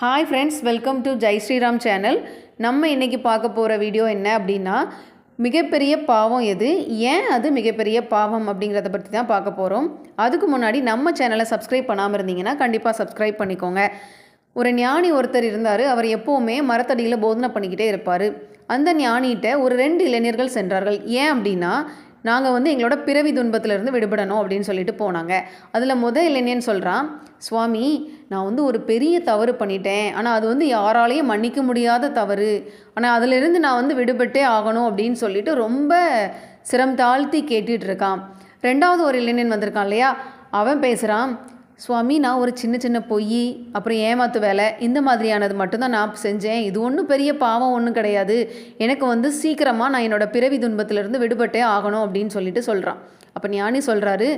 Hi friends welcome to Jai Sriram channel நம்ம இன்றைக்கி பார்க்க போகிற வீடியோ என்ன அப்படின்னா மிகப்பெரிய பாவம் எது? ஏன் அது மிகப்பெரிய பாவம் அப்படிங்கிறத பற்றி தான் பார்க்க போகிறோம் அதுக்கு முன்னாடி நம்ம சேனலை சப்ஸ்கிரைப் பண்ணாமல் இருந்தீங்கன்னா கண்டிப்பாக சப்ஸ்கிரைப் பண்ணிக்கோங்க. ஒரு ஞானி ஒருத்தர் இருந்தார் அவர் எப்போவுமே மரத்தடியில் போதனை பண்ணிக்கிட்டே இருப்பார். அந்த ஞானிகிட்ட ஒரு ரெண்டு இளைஞர்கள் சென்றார்கள். ஏன் அப்படின்னா நாங்கள் வந்து எங்களோட பிறவி துன்பத்திலிருந்து விடுபடணும் அப்படின்னு சொல்லிட்டு போனாங்க. அதில் முதல் இளைஞன் சொல்கிறான் சுவாமி நான் வந்து ஒரு பெரிய தவறு பண்ணிட்டேன். ஆனால் அது வந்து யாராலையும் மன்னிக்க முடியாத தவறு. ஆனால் அதிலிருந்து நான் வந்து விடுபட்டே ஆகணும் அப்படின்னு சொல்லிட்டு ரொம்ப சிரம் தாழ்த்தி கேட்டுட்ருக்கான் ரெண்டாவது ஒரு இளைஞன் வந்திருக்கான் இல்லையா? அவன் பேசுகிறான் சுவாமி நான் ஒரு சின்ன சின்ன பொய் அப்புறம் ஏமாத்து வேலை இந்த மாதிரியானது மட்டும்தான் நான் செஞ்சேன். இது ஒன்றும் பெரிய பாவம் ஒன்றும் கிடையாது. எனக்கு வந்து சீக்கிரமாக நான் என்னோடய பிறவி துன்பத்திலிருந்து விடுபட்டே ஆகணும் அப்படின்னு சொல்லிட்டு சொல்கிறான் அப்போ ஞானி சொல்கிறாரு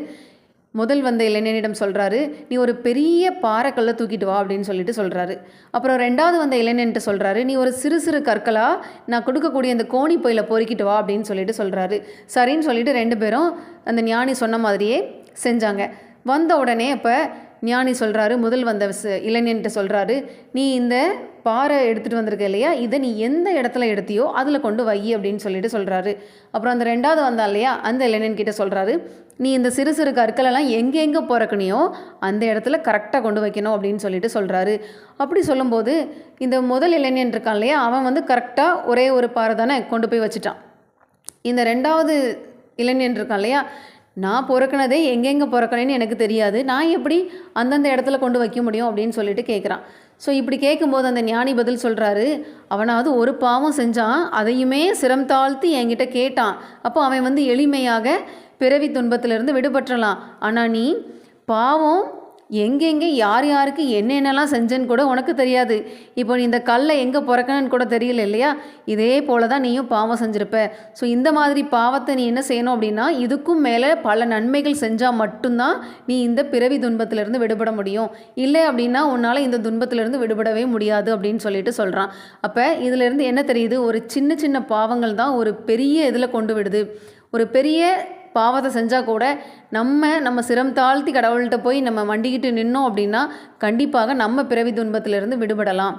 முதல் வந்த இளைஞனிடம் சொல்கிறாரு நீ ஒரு பெரிய பாறைக்கல்லை தூக்கிட்டு வா அப்படின்னு சொல்லிட்டு சொல்கிறாரு அப்புறம் ரெண்டாவது வந்த இளைஞன்ட்ட சொல்கிறாரு நீ ஒரு சிறு சிறு கற்களாக நான் கொடுக்கக்கூடிய அந்த கோணி பையில பொறுக்கிட்டு வா அப்படின்னு சொல்லிட்டு சொல்கிறாரு சரின்னு சொல்லிட்டு ரெண்டு பேரும் அந்த ஞானி சொன்ன மாதிரியே செஞ்சாங்க. வந்த உடனே இப்போ ஞானி சொல்கிறாரு முதல் வந்த ச- இளைஞன்ட்ட சொல்கிறாரு நீ இந்த பாறை எடுத்துகிட்டு வந்திருக்க இல்லையா? இதை நீ எந்த இடத்துல எடுத்தியோ அதில் கொண்டு வை அப்படின்னு சொல்லிட்டு சொல்கிறாரு அப்புறம் அந்த ரெண்டாவது வந்தான் இல்லையா? அந்த இளைஞன் கிட்ட சொல்கிறாரு நீ இந்த சிறு சிறு கற்களெல்லாம் எங்கெங்கே பிறக்கணியோ அந்த இடத்துல கரெக்டாக கொண்டு வைக்கணும் அப்படின்னு சொல்லிட்டு சொல்கிறாரு அப்படி சொல்லும்போது இந்த முதல் இளைஞன் இருக்கான் இல்லையா? அவன் வந்து கரெக்டாக ஒரே ஒரு பாறை தானே கொண்டு போய் வச்சுட்டான். இந்த ரெண்டாவது இளைஞன் இருக்கான் இல்லையா? நான் பிறக்கினதே எங்கெங்கே பிறக்கணும்னு எனக்கு தெரியாது. நான் எப்படி அந்தந்த இடத்துல கொண்டு வைக்க முடியும் அப்படின்னு சொல்லிட்டு கேட்குறான் ஸோ இப்படி கேட்கும்போது அந்த ஞானி பதில் சொல்கிறாரு அவனாவது ஒரு பாவம் செஞ்சான் அதையுமே சிரம் தாழ்த்தி என்கிட்ட கேட்டான். அப்போ அவன் வந்து எளிமையாக பிறவி துன்பத்திலிருந்து விடுபற்றலாம். ஆனால் நீ பாவம் எங்கெங்கே யார் யாருக்கு என்னென்னலாம் செஞ்சேன்னு கூட உனக்கு தெரியாது. இப்போ நீ இந்த கல்லை எங்கே பிறக்கணுன்னு கூட தெரியல இல்லையா? இதே போல தான் நீயும் பாவம் செஞ்சுருப்ப. ஸோ இந்த மாதிரி பாவத்தை நீ என்ன செய்யணும் அப்படின்னா இதுக்கும் மேலே பல நன்மைகள் செஞ்சால் மட்டும்தான் நீ இந்த பிறவி துன்பத்திலிருந்து விடுபட முடியும். இல்லை அப்படின்னா உன்னால் இந்த துன்பத்திலிருந்து விடுபடவே முடியாது அப்படின்னு சொல்லிட்டு சொல்கிறான் அப்போ இதிலிருந்து என்ன தெரியுது? ஒரு சின்ன சின்ன பாவங்கள் தான் ஒரு பெரிய இதில் கொண்டு விடுது. ஒரு பெரிய பாவத்தை செஞ்சால் கூட நம்ம நம்ம சிரம் தாழ்த்தி கடவுள்கிட்ட போய் நம்ம மண்டிக்கிட்டு நின்னோம் அப்படின்னா கண்டிப்பாக நம்ம பிறவி துன்பத்திலிருந்து விடுபடலாம்.